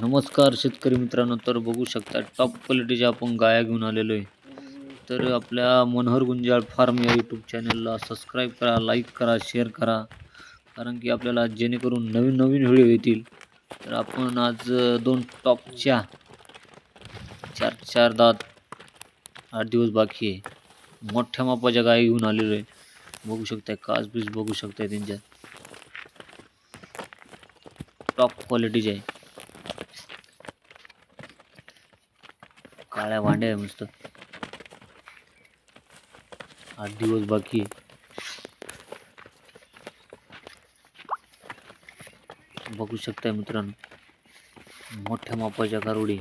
नमस्कार शेतकरी मित्रांनो तर बघू शकता टॉप क्वालिटीच्या आपण गाया घेऊन आलेलो आहे तर आपल्या मनोहर गुंजाळ फार्म या यूट्यूब चॅनलला सबस्क्राईब करा लाईक करा शेअर करा. कारण की आपल्याला जेणेकरून नवीन नवीन व्हिडिओ येतील. तर आपण आज दोन टॉपच्या चार चार दात आठ दिवस बाकी आहे. मोठ्या मापाच्या गाय घेऊन आलेलो आहे. बघू शकताय कास बीस बघू शकताय त्यांच्या. टॉप क्वालिटीचे आहे. काळ्या भांड्या आहे मस्त. आठ दिवस बाकी आहे. बघू शकताय मित्रांनो. मोठ्या मापाच्या कारोडी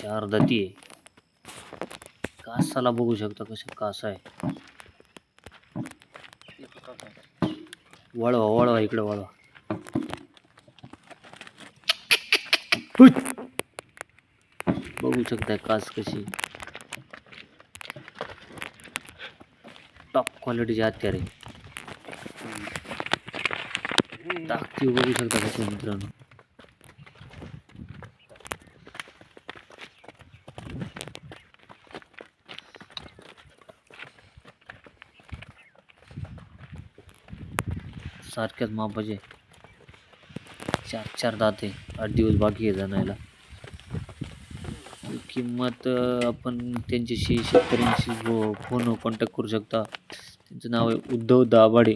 चार दाती आहे. कासाला बघू शकता कसं कास आहे. वळवा वळवा इकडे वळवा. बघू शकताय कास कशी टॉप क्वालिटीचे हत्यार आहे. ताकदी बघू शकता कशी मित्रांनो. सारख्याच मापाचे. चार चार दात आहे. आठ दिवस बाकी आहे जाणायला. किंमत आपण त्यांच्याशी शेतकऱ्यांशी फो- फोन कॉन्टॅक्ट करू शकता. त्यांचं नाव आहे उद्धव दाभाडे.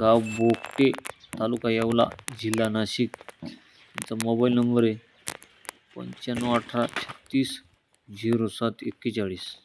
गाव बोकटे तालुका येवला जिल्हा नाशिक. त्यांचा मोबाईल नंबर आहे पंच्याण्णव अठरा छत्तीस झिरो सात एक्केचाळीस.